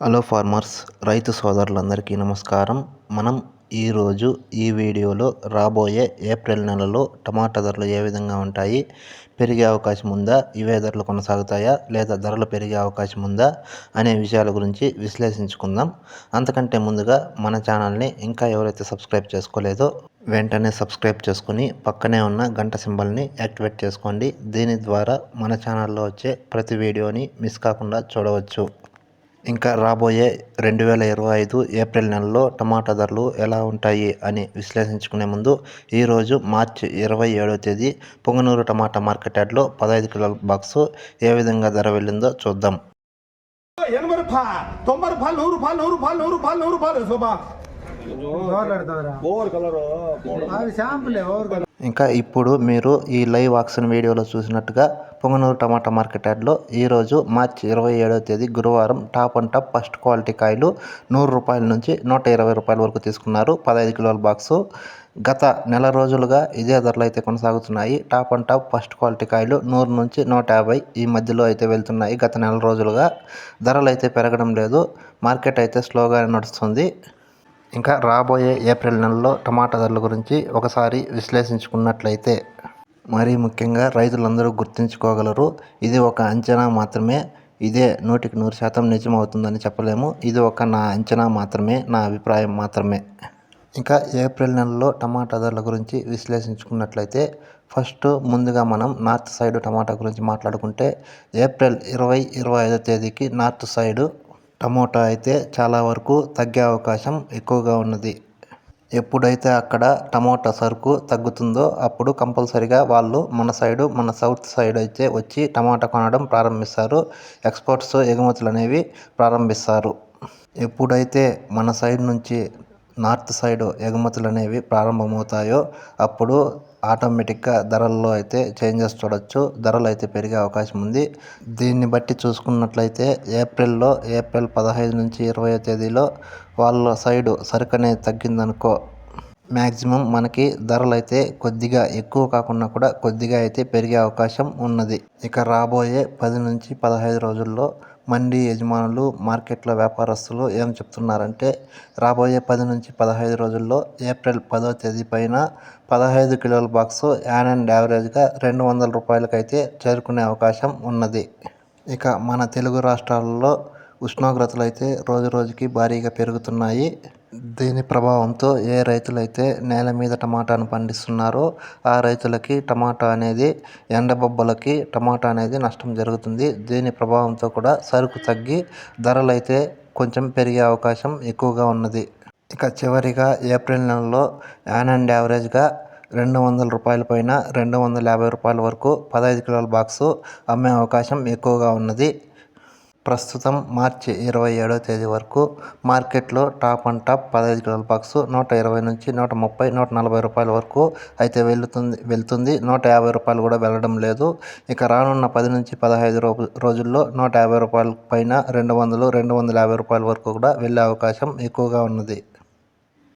Hello farmers రైతు సోదరులందరికీ నమస్కారం. మనం ఈరోజు ఈ వీడియోలో రాబోయే ఏప్రిల్ నెలలో టమాటా ధరలు ఏ విధంగా ఉంటాయి పెరిగే అవకాశం ఉందా ఇవే ధరలు కొనసాగుతాయా లేదా ధరలు పెరిగే అవకాశం ఉందా అనే విషయాల గురించి విశ్లేషించుకుందాం. అంతకంటే ముందుగా మన ఛానల్ని ఇంకా ఎవరైతే సబ్స్క్రైబ్ చేసుకోలేదో వెంటనే సబ్స్క్రైబ్ చేసుకుని పక్కనే ఉన్న గంట సింబల్ని యాక్టివేట్ చేసుకోండి. దీని ద్వారా మన ఛానల్లో వచ్చే ప్రతి వీడియోని మిస్ కాకుండా చూడవచ్చు. ఇంకా రాబోయే రెండు వేల ఇరవై ఐదు ఏప్రిల్ నెలలో టమాటా ధరలు ఎలా ఉంటాయి అని విశ్లేషించుకునే ముందు ఈరోజు మార్చి ఇరవై ఏడవ తేదీ పొంగనూరు టమాటా మార్కెట్ యార్డ్లో పదహైదు కిలోల బాక్సు ఏ విధంగా ధర వెళ్ళిందో చూద్దాం. ఎనభై రూపాయలు తొంభై రూపాయలు నూరు రూపాయలు నూరు రూపాయలు నూరు రూపాయలు నూరు రూపాయలు శోభా మాట్లాడుతారా ఓవర్ కలర్? శాంపుల్ ఎవరు ఇంకా ఇప్పుడు మీరు ఈ లైవ్ ఆక్షన్ వీడియోలో చూసినట్టుగా పొంగనూరు టమాటా మార్కెట్ యార్డ్లో ఈరోజు మార్చి ఇరవై ఏడవ తేదీ గురువారం top and top first quality కాయలు నూరు రూపాయల నుంచి నూట ఇరవై రూపాయల వరకు తీసుకున్నారు. పదహైదు కిలోల బాక్సు. గత నెల రోజులుగా ఇదే ధరలు అయితే కొనసాగుతున్నాయి. Top and top first quality కాయలు నూరు నుంచి నూట యాభై ఈ మధ్యలో అయితే వెళ్తున్నాయి. గత నెల రోజులుగా ధరలు అయితే పెరగడం లేదు. మార్కెట్ అయితే స్లోగా నడుస్తుంది. ఇంకా రాబోయే ఏప్రిల్ నెలలో టమాటా ధరల గురించి ఒకసారి విశ్లేషించుకున్నట్లయితే మరీ ముఖ్యంగా రైతులందరూ గుర్తుంచుకోగలరు. ఇది ఒక అంచనా మాత్రమే. ఇదే నూటికి నూరు శాతం నిజమవుతుందని చెప్పలేము. ఇది ఒక నా అంచనా మాత్రమే నా అభిప్రాయం మాత్రమే. ఇంకా ఏప్రిల్ నెలలో టమాటా ధరల గురించి విశ్లేషించుకున్నట్లయితే ఫస్ట్ ముందుగా మనం నార్త్ సైడ్ టమాటా గురించి మాట్లాడుకుంటే ఏప్రిల్ ఇరవై ఇరవై ఐదో తేదీకి నార్త్ సైడు టమోటా అయితే చాలా వరకు తగ్గే అవకాశం ఎక్కువగా ఉన్నది. ఎప్పుడైతే అక్కడ టమోటా సరుకు తగ్గుతుందో అప్పుడు కంపల్సరిగా వాళ్ళు మన సైడు మన సౌత్ సైడ్ అయితే వచ్చి టమాటా కొనడం ప్రారంభిస్తారు. ఎక్స్పోర్ట్స్ ఎగుమతులు అనేవి ప్రారంభిస్తారు. ఎప్పుడైతే మన సైడ్ నుంచి నార్త్ సైడ్ ఎగుమతులు అనేవి ప్రారంభమవుతాయో అప్పుడు ఆటోమేటిక్గా ధరల్లో అయితే చేంజెస్ చూడొచ్చు. ధరలు అయితే పెరిగే అవకాశం ఉంది. దీన్ని బట్టి చూసుకున్నట్లయితే ఏప్రిల్లో ఏప్రిల్ పదహైదు నుంచి ఇరవై తేదీలో వాళ్ళ సైడు సరుకు అనేది తగ్గిందనుకో మ్యాక్సిమం మనకి ధరలు అయితే కొద్దిగా ఎక్కువ కాకుండా కూడా కొద్దిగా అయితే పెరిగే అవకాశం ఉన్నది. ఇక రాబోయే పది నుంచి పదహైదు రోజుల్లో మండీ యజమానులు మార్కెట్లో వ్యాపారస్తులు ఏం చెప్తున్నారంటే రాబోయే పది నుంచి పదహైదు రోజుల్లో ఏప్రిల్ పదో తేదీ పైన పదహైదు కిలోల బాక్సు యాన్ అండ్ యావరేజ్గా రెండు వందల రూపాయలకైతే చేరుకునే అవకాశం ఉన్నది. ఇక మన తెలుగు రాష్ట్రాలలో ఉష్ణోగ్రతలు అయితే రోజు రోజుకి భారీగా పెరుగుతున్నాయి. దీని ప్రభావంతో ఏ రైతులైతే నేల మీద టమాటాను పండిస్తున్నారో ఆ రైతులకి టమాటా అనేది ఎండబొబ్బలకి టమాటా అనేది నష్టం జరుగుతుంది. దీని ప్రభావంతో కూడా సరుకు తగ్గి ధరలు అయితే కొంచెం పెరిగే అవకాశం ఎక్కువగా ఉన్నది. ఇక చివరిగా ఏప్రిల్ నెలలో యాన్ అండ్ యావరేజ్గా రెండు వందల రూపాయల పైన రెండు వందల యాభై రూపాయల వరకు పదహైదు కిలోల బాక్సు అమ్మే అవకాశం ఎక్కువగా ఉన్నది. ప్రస్తుతం మార్చి ఇరవై ఏడో తేదీ వరకు మార్కెట్లో టాప్ అండ్ టాప్ పదహైదు కిలోల బాక్స్ నూట ఇరవై నుంచి నూట ముప్పై నూట నలభై రూపాయల వరకు అయితే వెళుతుంది వెళ్తుంది. నూట యాభై రూపాయలు కూడా వెళ్ళడం లేదు. ఇక రానున్న పది నుంచి పదహైదు రోజుల్లో నూట యాభై రూపాయల పైన రెండు వందలు రెండు వందల యాభై రూపాయల వరకు కూడా వెళ్ళే అవకాశం ఎక్కువగా ఉన్నది.